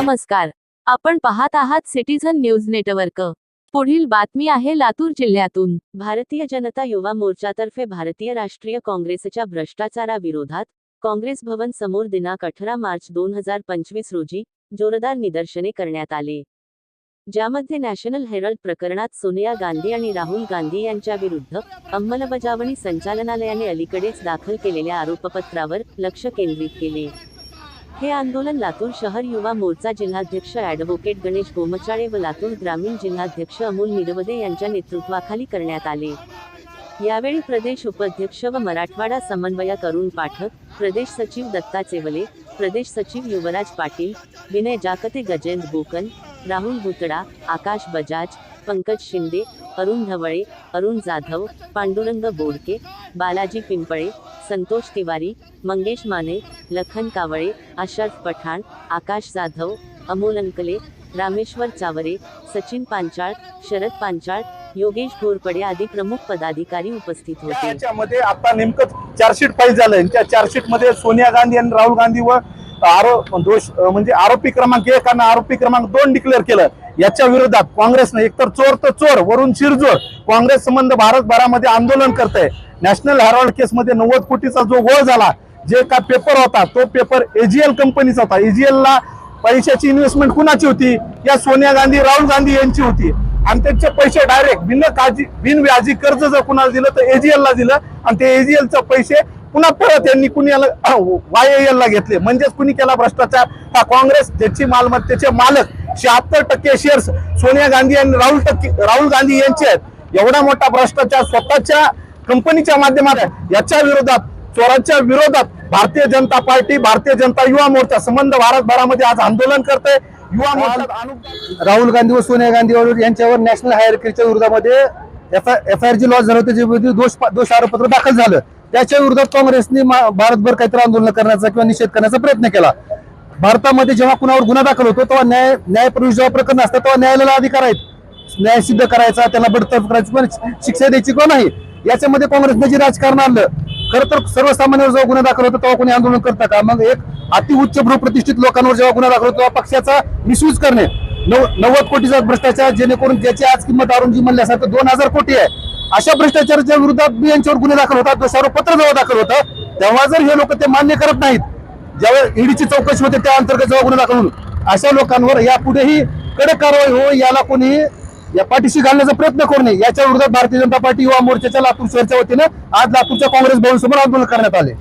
नमस्कार. आपण पाहत आहात सिटीझन न्यूज नेटवर्क. पुढील बातमी आहे लातूर जिल्ह्यातून. भारतीय जनता युवा मोर्चातर्फे भारतीय राष्ट्रीय काँग्रेसच्या भ्रष्टाचाराविरोधात काँग्रेस भवन समोर दिनांक अठरा मार्च दोन हजार पंचवीस रोजी जोरदार निदर्शने करण्यात आले. ज्यामध्ये नॅशनल हेरल्ड प्रकरणात सोनिया गांधी आणि राहुल गांधी यांच्या विरुद्ध अंमलबजावणी संचालनालयाने अलीकडेच दाखल केलेल्या आरोपपत्रावर लक्ष केंद्रित केले. हे आंदोलन लातूर शहर युवा मोर्चा जिल्हाध्यक्ष ॲडव्होकेट गणेश गोमचाळे व लातूर ग्रामीण जिल्हाध्यक्ष अमोल निरवदे यांच्या नेतृत्वाखाली करण्यात आले. यावेळी प्रदेश उपाध्यक्ष व मराठवाडा समन्वयक अरुण पाठक प्रदेश सचिव दत्ता चेवले प्रदेश सचिव युवराज पाटील विनय जाकते गजेंद्र बोकन राहुल भुतडा आकाश बजाज पंकज शिंदे अरुण ढवळे अरुण जाधव पांडुरंग बोडके बालाजी पिंपळे संतोष तिवारी मंगेश माने लखन कावळे अशरफ पठाण आकाश जाधव अमोल अंकले रामेश्वर चावरे सचिन पांचाळ शरद पांचाळ योगेश घोरपडे आदी प्रमुख पदाधिकारी उपस्थित होते. याच्यामध्ये आता नेमकं चार्जशीट फाईल झालंय त्या चार्जशीटमध्ये सोनिया गांधी आणि राहुल गांधी व आरोप दोष म्हणजे आरोपी क्रमांक एक आणि आरोपी क्रमांक दोन डिक्लेअर केलं. याच्या विरोधात काँग्रेसनं एकतर चोर तर चोर वरून शिरजोर काँग्रेस संबंध भारतभरामध्ये आंदोलन करत आहे नॅशनल हेराल्ड केसमध्ये नव्वद कोटीचा जो गोळ झाला जे का पेपर होता तो पेपर एजीएल कंपनीचा होता. एजीएलला पैशाची इन्व्हेस्टमेंट कुणाची होती? या सोनिया गांधी राहुल गांधी यांची होती. आणि त्यांचे पैसे डायरेक्ट बिन काळजी बिनव्याजी कर्ज जर कुणाला दिलं तर एजीएलला दिलं. आणि ते एजीएलचे पैसे पुन्हा परत यांनी कुणी वाय ला घेतले. म्हणजेच कुणी केला भ्रष्टाचार? हा काँग्रेस त्याची मालमत्तेचे मालक शहात्तर टक्के शेअर्स सोनिया गांधी आणि राहुल टक्के राहुल गांधी यांचे आहेत. एवढा मोठा भ्रष्टाचार स्वतःच्या कंपनीच्या माध्यमात याच्या विरोधात चोरांच्या विरोधात भारतीय जनता पार्टी भारतीय जनता युवा मोर्चा संबंध भारतभरामध्ये आज आंदोलन करते युवा मोर्चा राहुल गांधी व सोनिया गांधी वर- यांच्यावर नॅशनल हायरकीच्या विरोधामध्ये एफ आय आर जी लॉस झालं विरुद्ध दोष दोष आरोपपत्र दाखल झालं. त्याच्या विरोधात काँग्रेसने भारतभर काहीतरी आंदोलन करण्याचा किंवा निषेध करण्याचा प्रयत्न केला. भारतामध्ये जेव्हा कुणावर गुन्हा दाखल होतो तेव्हा न्याय न्यायप्रवेश जेव्हा प्रकरण असतं तेव्हा न्यायालयाला अधिकार आहेत. न्याय सिद्ध करायचा त्यांना बडतर्फ करायची पण शिक्षा द्यायची किंवा नाही याच्यामध्ये काँग्रेसने जे राजकारण आणलं खरं तर सर्वसामान्यांवर जेव्हा गुन्हा दाखल होतो तेव्हा कोणी आंदोलन करता का? मग एक अतिउच्च प्रतिष्ठित लोकांवर जेव्हा गुन्हा दाखल होतो तेव्हा पक्षाचा मिसयूज करणे. नव नव्वद कोटीचा भ्रष्टाचार जेणेकरून ज्याची आज किंमत अरुणजी म्हणल्यासारखं दोन हजार कोटी आहे. अशा भ्रष्टाचाराच्या विरोधात बी यांच्यावर गुन्हे दाखल होतात दोषारोपपत्र जेव्हा दाखल होतं तेव्हा जर हे लोक ते मान्य करत नाहीत ज्यावेळी ईडीची चौकशी होते त्या अंतर्गत जेव्हा गुन्हा दाखल होऊन अशा लोकांवर यापुढेही कडक कारवाई हो याला कोणी या पाठीशी घालण्याचा प्रयत्न करू नये. याच्या विरोधात भारतीय जनता पार्टी युवा मोर्चाच्या लातूर शहरच्या वतीनं आज लातूरच्या काँग्रेस भवन समोर आंदोलन करण्यात आले.